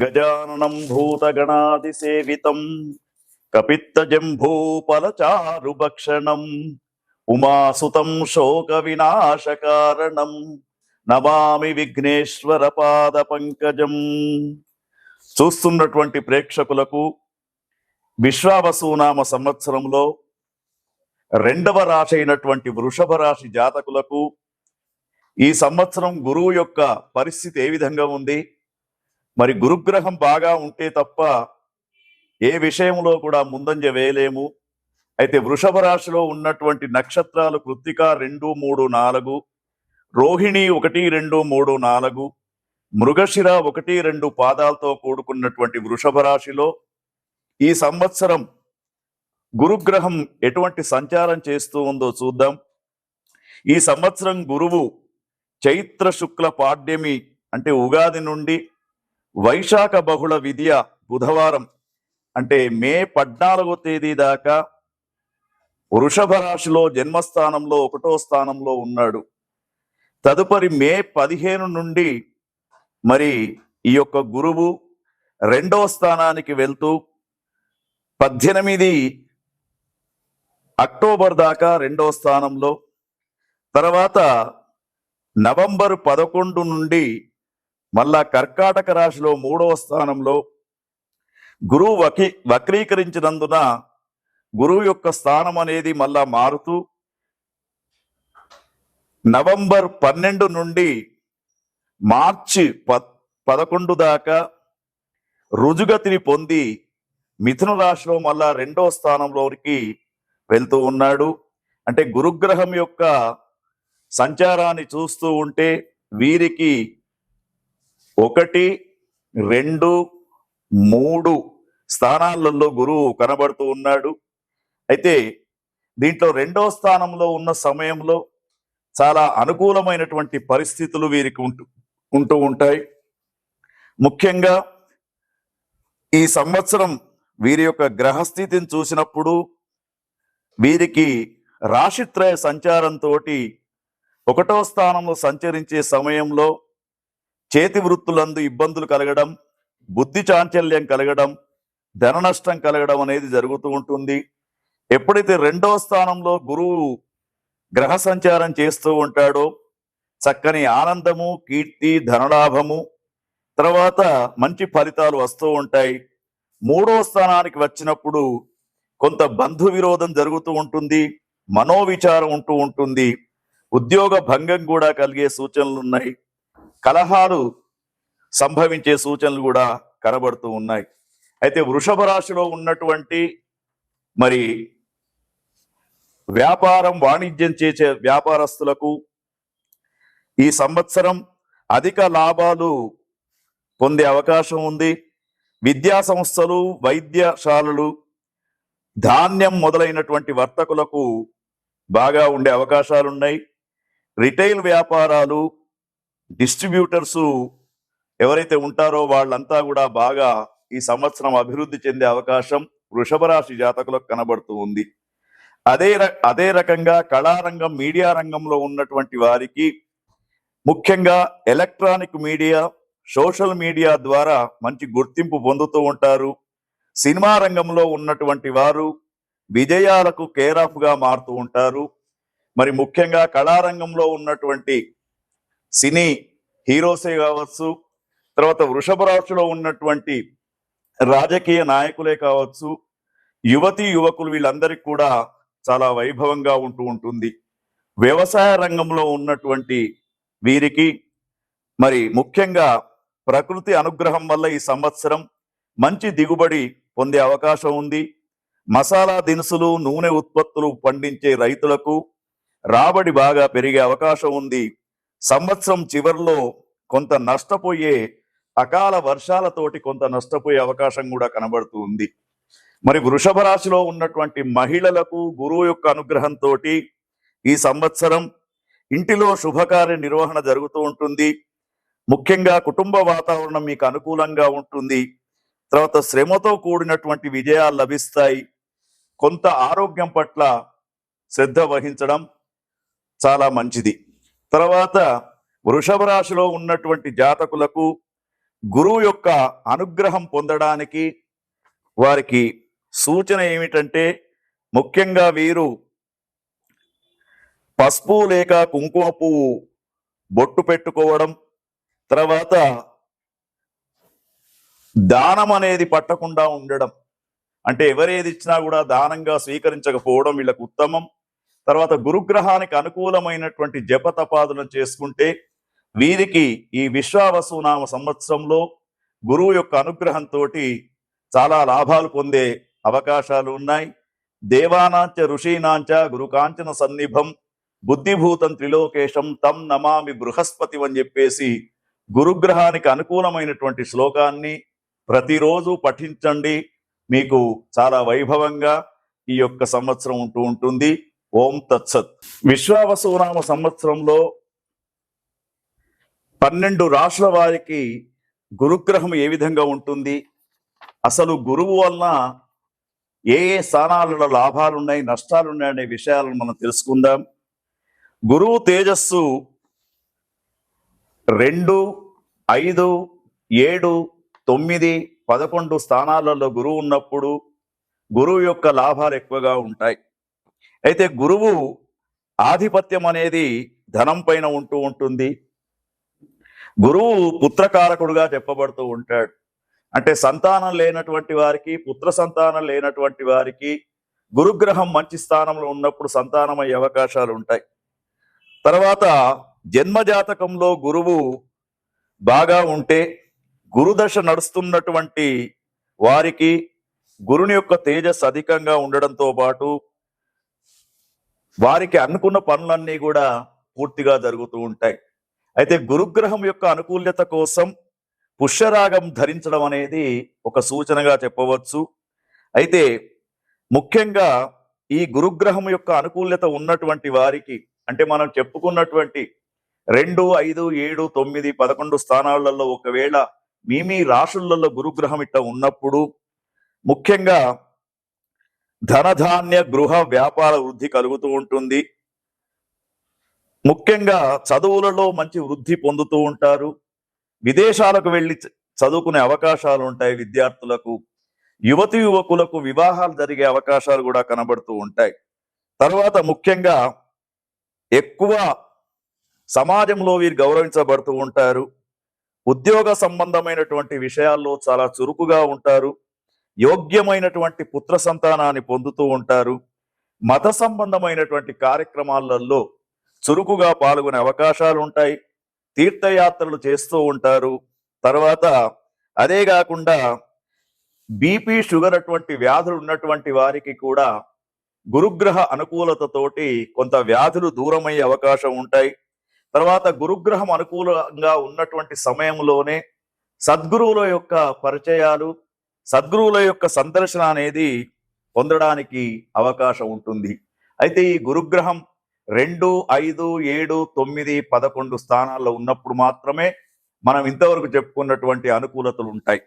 గజాననం భూతగణాదిసేవితం కపిత్తజంభూపలచారుభక్షణం ఉమాసుతం శోక వినాశకారణం నమామి విఘ్నేశ్వర పాద పంకజం చూస్తున్నటువంటి ప్రేక్షకులకు విశ్వావసునామ సంవత్సరంలో రెండవ రాశి అయినటువంటి వృషభ రాశి జాతకులకు ఈ సంవత్సరం గురువు యొక్క పరిస్థితి ఏ విధంగా ఉంది? మరి గురుగ్రహం బాగా ఉంటే తప్ప ఏ విషయంలో కూడా ముందంజ వేయలేము. అయితే వృషభ రాశిలో ఉన్నటువంటి నక్షత్రాలు కృత్తిక రెండు మూడు నాలుగు రోహిణి ఒకటి రెండు మూడు నాలుగు మృగశిర ఒకటి రెండు పాదాలతో కూడుకున్నటువంటి వృషభ రాశిలో ఈ సంవత్సరం గురుగ్రహం ఎటువంటి సంచారం చేస్తూ ఉందో చూద్దాం. ఈ సంవత్సరం గురువు చైత్ర శుక్ల పాడ్యమి అంటే ఉగాది నుండి వైశాఖ బహుళ విద్య బుధవారం అంటే మే పద్నాలుగో తేదీ దాకా వృషభ రాశిలో జన్మస్థానంలో ఒకటో స్థానంలో ఉన్నాడు. తదుపరి మే పదిహేను నుండి మరి ఈ యొక్క గురువు రెండో స్థానానికి వెళ్తూ పద్దెనిమిది అక్టోబర్ దాకా రెండో స్థానంలో తర్వాత నవంబర్ పదకొండు నుండి మళ్ళా కర్కాటక రాశిలో మూడవ స్థానంలో గురువు వకి వక్రీకరించినందున గురువు యొక్క స్థానం అనేది మళ్ళా మారుతూ నవంబర్ పన్నెండు నుండి మార్చి ప పదకొండు దాకా రుజుగతిని పొంది మిథున రాశిలో మళ్ళా రెండో స్థానంలోకి వెళ్తూ ఉన్నాడు. అంటే గురుగ్రహం యొక్క సంచారాన్ని చూస్తూ ఉంటే వీరికి ఒకటి రెండు మూడు స్థానాలలో గురువు కనబడుతూ ఉన్నాడు. అయితే దీంట్లో రెండో స్థానంలో ఉన్న సమయంలో చాలా అనుకూలమైనటువంటి పరిస్థితులు వీరికి ఉంటూ ఉంటూ ఉంటాయి. ముఖ్యంగా ఈ సంవత్సరం వీరి యొక్క గ్రహస్థితిని చూసినప్పుడు వీరికి రాశిత్రయ సంచారంతో ఒకటో స్థానంలో సంచరించే సమయంలో చేతి వృత్తులందు ఇబ్బందులు కలగడం బుద్ధి చాంచల్యం కలగడం ధన నష్టం కలగడం అనేది జరుగుతూ ఉంటుంది. ఎప్పుడైతే రెండో స్థానంలో గురువు గ్రహ సంచారం చేస్తూ ఉంటాడో చక్కని ఆనందము కీర్తి ధనలాభము తర్వాత మంచి ఫలితాలు వస్తూ ఉంటాయి. మూడో స్థానానికి వచ్చినప్పుడు కొంత బంధు విరోధం జరుగుతూ ఉంటుంది మనోవిచారం ఉంటూ ఉంటుంది. ఉద్యోగ భంగం కూడా కలిగే సూచనలు ఉన్నాయి. కలహాలు సంభవించే సూచనలు కూడా కనబడుతూ ఉన్నాయి. అయితే వృషభ రాశిలో ఉన్నటువంటి మరి వ్యాపారం వాణిజ్యం చేసే వ్యాపారస్తులకు ఈ సంవత్సరం అధిక లాభాలు పొందే అవకాశం ఉంది. విద్యా సంస్థలు వైద్యశాలలు ధాన్యం మొదలైనటువంటి వర్తకులకు బాగా ఉండే అవకాశాలు ఉన్నాయి రిటైల్ వ్యాపారాలు డిస్ట్రిబ్యూటర్స్ ఎవరైతే ఉంటారో వాళ్ళంతా కూడా బాగా ఈ సంవత్సరం అభివృద్ధి చెందే అవకాశం వృషభ రాశి జాతకులకు కనబడుతూ ఉంది. అదే అదే రకంగా కళారంగం మీడియా రంగంలో ఉన్నటువంటి వారికి ముఖ్యంగా ఎలక్ట్రానిక్ మీడియా సోషల్ మీడియా ద్వారా మంచి గుర్తింపు పొందుతూ ఉంటారు. సినిమా రంగంలో ఉన్నటువంటి వారు విజయాలకు కేర్ మారుతూ ఉంటారు. మరి ముఖ్యంగా కళారంగంలో ఉన్నటువంటి సినీ హీరోసే కావచ్చు తర్వాత వృషభ రాశిలో ఉన్నటువంటి రాజకీయ నాయకులే కావచ్చు యువతి యువకులు వీళ్ళందరికీ కూడా చాలా వైభవంగా ఉంటూ ఉంటుంది. వ్యవసాయ రంగంలో ఉన్నటువంటి వీరికి మరి ముఖ్యంగా ప్రకృతి అనుగ్రహం వల్ల ఈ సంవత్సరం మంచి దిగుబడి పొందే అవకాశం ఉంది. మసాలా దినుసులు నూనె ఉత్పత్తులు పండించే రైతులకు రాబడి బాగా పెరిగే అవకాశం ఉంది. సంవత్సరం చివరిలో కొంత నష్టపోయే అకాల వర్షాలతోటి కొంత నష్టపోయే అవకాశం కూడా కనబడుతూ ఉంది. మరి వృషభ రాశిలో ఉన్నటువంటి మహిళలకు గురువు యొక్క అనుగ్రహంతో ఈ సంవత్సరం ఇంటిలో శుభకార్య నిర్వహణ జరుగుతూ ఉంటుంది. ముఖ్యంగా కుటుంబ వాతావరణం మీకు అనుకూలంగా ఉంటుంది. తర్వాత శ్రమతో కూడినటువంటి విజయాలు లభిస్తాయి. కొంత ఆరోగ్యం పట్ల శ్రద్ధ వహించడం చాలా మంచిది. తర్వాత వృషభ రాశిలో ఉన్నటువంటి జాతకులకు గురువు యొక్క అనుగ్రహం పొందడానికి వారికి సూచన ఏమిటంటే ముఖ్యంగా వీరు పసుపు లేక కుంకుమ పువ్వు బొట్టు పెట్టుకోవడం తర్వాత దానం అనేది పట్టకుండా ఉండడం. అంటే ఎవరేది ఇచ్చినా కూడా దానంగా స్వీకరించకపోవడం వీళ్ళకు ఉత్తమం. తర్వాత గురుగ్రహానికి అనుకూలమైనటువంటి జపతపాదులను చేసుకుంటే వీరికి ఈ విశ్వావసునామ సంవత్సరంలో గురువు యొక్క అనుగ్రహంతో చాలా లాభాలు పొందే అవకాశాలు ఉన్నాయి. దేవానాంచ ఋషీనాంచ గురుకాంచన సన్నిభం బుద్ధిభూతం త్రిలోకేశం తం నమామి బృహస్పతి అని చెప్పేసి గురుగ్రహానికి అనుకూలమైనటువంటి శ్లోకాన్ని ప్రతిరోజు పఠించండి. మీకు చాలా వైభవంగా ఈ యొక్క సంవత్సరం ఉంటూ ఉంటుంది. ఓం తత్సత్. విశ్వావసునామ సంవత్సరంలో పన్నెండు రాష్ట్రాల వారికి గురుగ్రహం ఏ విధంగా ఉంటుంది? అసలు గురువు వలన ఏ ఏ స్థానాలలో లాభాలు ఉన్నాయి నష్టాలు ఉన్నాయి అనే విషయాలను మనం తెలుసుకుందాం. గురువు తేజస్సు రెండు ఐదు ఏడు తొమ్మిది పదకొండు స్థానాలలో గురువు ఉన్నప్పుడు గురువు యొక్క లాభాలు ఎక్కువగా ఉంటాయి. అయితే గురువు ఆధిపత్యం అనేది ధనం పైన ఉంటూ ఉంటుంది. గురువు పుత్రకారకుడుగా చెప్పబడుతూ ఉంటాడు. అంటే సంతానం లేనటువంటి వారికి పుత్ర సంతానం లేనటువంటి వారికి గురుగ్రహం మంచి స్థానంలో ఉన్నప్పుడు సంతానం అయ్యే అవకాశాలు ఉంటాయి. తర్వాత జన్మజాతకంలో గురువు బాగా ఉంటే గురుదశ నడుస్తున్నటువంటి వారికి గురుని యొక్క తేజస్ అధికంగా ఉండడంతో పాటు వారికి అనుకున్న పనులన్నీ కూడా పూర్తిగా జరుగుతూ ఉంటాయి. అయితే గురుగ్రహం యొక్క అనుకూల్యత కోసం పుష్యరాగం ధరించడం అనేది ఒక సూచనగా చెప్పవచ్చు. అయితే ముఖ్యంగా ఈ గురుగ్రహం యొక్క అనుకూల్యత ఉన్నటువంటి వారికి అంటే మనం చెప్పుకున్నటువంటి రెండు ఐదు ఏడు తొమ్మిది పదకొండు స్థానాలలో ఒకవేళ మీ మీ రాశులలో గురుగ్రహం ఇట్ట ఉన్నప్పుడు ముఖ్యంగా ధనధాన్య గృహ వ్యాపార వృద్ధి కలుగుతూ ఉంటుంది. ముఖ్యంగా చదువులలో మంచి వృద్ధి పొందుతూ ఉంటారు. విదేశాలకు వెళ్ళి చదువుకునే అవకాశాలు ఉంటాయి విద్యార్థులకు. యువతి యువకులకు వివాహాలు జరిగే అవకాశాలు కూడా కనబడుతూ ఉంటాయి. తర్వాత ముఖ్యంగా ఎక్కువ సమాజంలో వీరు గౌరవించబడుతూ ఉంటారు. ఉద్యోగ సంబంధమైనటువంటి విషయాల్లో చాలా చురుకుగా ఉంటారు. యోగ్యమైనటువంటి పుత్ర సంతానాన్ని పొందుతూ ఉంటారు. మత సంబంధమైనటువంటి కార్యక్రమాలలో చురుకుగా పాల్గొనే అవకాశాలు ఉంటాయి. తీర్థయాత్రలు చేస్తూ ఉంటారు. తర్వాత అదే కాకుండా బీపీ షుగర్ అటువంటి వ్యాధులు ఉన్నటువంటి వారికి కూడా గురుగ్రహ అనుకూలతతోటి కొంత వ్యాధులు దూరమయ్యే అవకాశం ఉంటాయి. తర్వాత గురుగ్రహం అనుకూలంగా ఉన్నటువంటి సమయంలోనే సద్గురువుల యొక్క పరిచయాలు సద్గురువుల యొక్క సందర్శన అనేది పొందడానికి అవకాశం ఉంటుంది. అయితే ఈ గురుగ్రహం రెండు ఐదు ఏడు తొమ్మిది పదకొండు స్థానాల్లో ఉన్నప్పుడు మాత్రమే మనం ఇంతవరకు చెప్పుకున్నటువంటి అనుకూలతలు ఉంటాయి.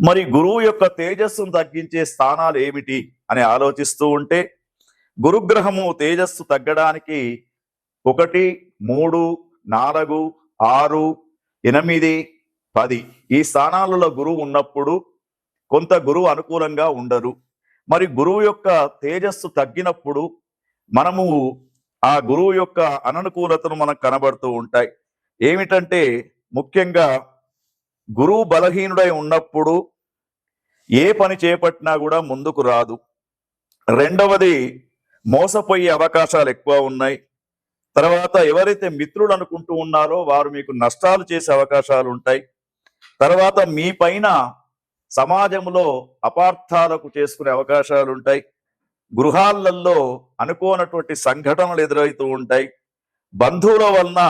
మరి గురువు యొక్క తేజస్సును తగ్గించే స్థానాలు ఏమిటి అని ఆలోచిస్తూ ఉంటే గురుగ్రహము తేజస్సు తగ్గడానికి ఒకటి మూడు నాలుగు ఆరు ఎనిమిది పది ఈ స్థానాలలో గురువు ఉన్నప్పుడు కొంత గురువు అనుకూలంగా ఉండరు. మరి గురువు యొక్క తేజస్సు తగ్గినప్పుడు మనము ఆ గురువు యొక్క అననుకూలతను మనకు కనబడుతూ ఉంటాయి. ఏమిటంటే ముఖ్యంగా గురువు బలహీనుడై ఉన్నప్పుడు ఏ పని చేపట్టినా కూడా ముందుకు రాదు. రెండవది మోసపోయే అవకాశాలు ఎక్కువ ఉన్నాయి. తర్వాత ఎవరైతే మిత్రులు అనుకుంటూ ఉన్నారో వారు మీకు నష్టాలు చేసే అవకాశాలు ఉంటాయి. తర్వాత మీ పైన సమాజంలో అపార్థాలకు చేసుకునే అవకాశాలు ఉంటాయి గృహాలలో అనుకోనటువంటి సంఘటనలు ఎదురవుతూ ఉంటాయి. బంధువుల వలన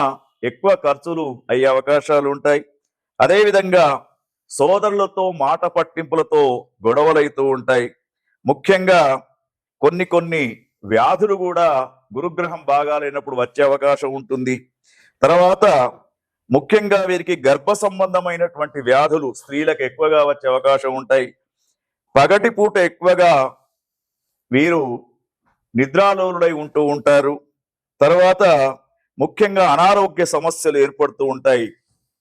ఎక్కువ ఖర్చులు అయ్యే అవకాశాలు ఉంటాయి అదేవిధంగా సోదరులతో మాట పట్టింపులతో గొడవలైతూ ఉంటాయి. ముఖ్యంగా కొన్ని కొన్ని వ్యాధులు కూడా గురుగ్రహం బాగాలేనప్పుడు వచ్చే అవకాశం ఉంటుంది. తర్వాత ముఖ్యంగా వీరికి గర్భ సంబంధమైనటువంటి వ్యాధులు స్త్రీలకు ఎక్కువగా వచ్చే అవకాశం ఉంటాయి. పగటి పూట ఎక్కువగా వీరు నిద్రాలోలుడై ఉంటూ ఉంటారు. తర్వాత ముఖ్యంగా అనారోగ్య సమస్యలు ఏర్పడుతూ ఉంటాయి.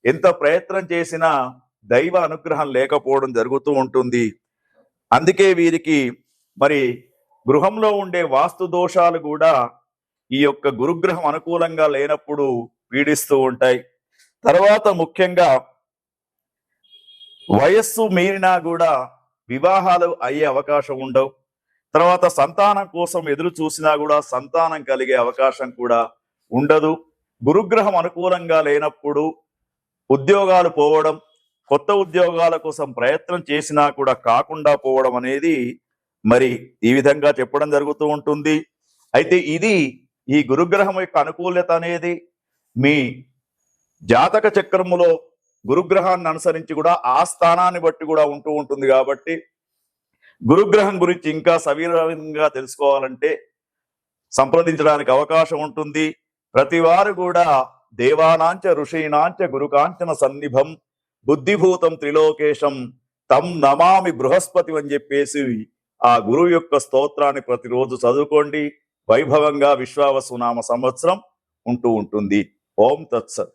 ఎంత ప్రయత్నం చేసినా దైవ అనుగ్రహం లేకపోవడం జరుగుతూ ఉంటుంది. అందుకే వీరికి మరి గృహంలో ఉండే వాస్తు దోషాలు కూడా ఈ యొక్క గురుగ్రహం అనుకూలంగా లేనప్పుడు పీడిస్తూ ఉంటాయి. తర్వాత ముఖ్యంగా వయస్సు మీరినా కూడా వివాహాలు అయ్యే అవకాశం ఉండవు. తర్వాత సంతానం కోసం ఎదురు చూసినా కూడా సంతానం కలిగే అవకాశం కూడా ఉండదు. గురుగ్రహం అనుకూలంగా లేనప్పుడు ఉద్యోగాలు పోవడం కొత్త ఉద్యోగాల కోసం ప్రయత్నం చేసినా కూడా కాకుండా పోవడం అనేది మరి ఈ విధంగా చెప్పడం జరుగుతూ ఉంటుంది. అయితే ఇది ఈ గురుగ్రహం యొక్క అనుకూలత అనేది మీ జాతక చక్రములో గురుగ్రహాన్ని అనుసరించి కూడా ఆ స్థానాన్ని బట్టి కూడా ఉంటూ ఉంటుంది కాబట్టి గురుగ్రహం గురించి ఇంకా సవీరంగా తెలుసుకోవాలంటే సంప్రదించడానికి అవకాశం ఉంటుంది. ప్రతి వారు కూడా దేవానాంచ ఋషీనాంచ గురుకాంచన సన్నిభం బుద్ధిభూతం త్రిలోకేశం తం నమామి బృహస్పతి అని చెప్పేసి ఆ గురువు యొక్క స్తోత్రాన్ని ప్రతిరోజు చదువుకోండి. వైభవంగా విశ్వావసునామ సంవత్సరం ఉంటూ ఉంటుంది. ఓం తత్సత్.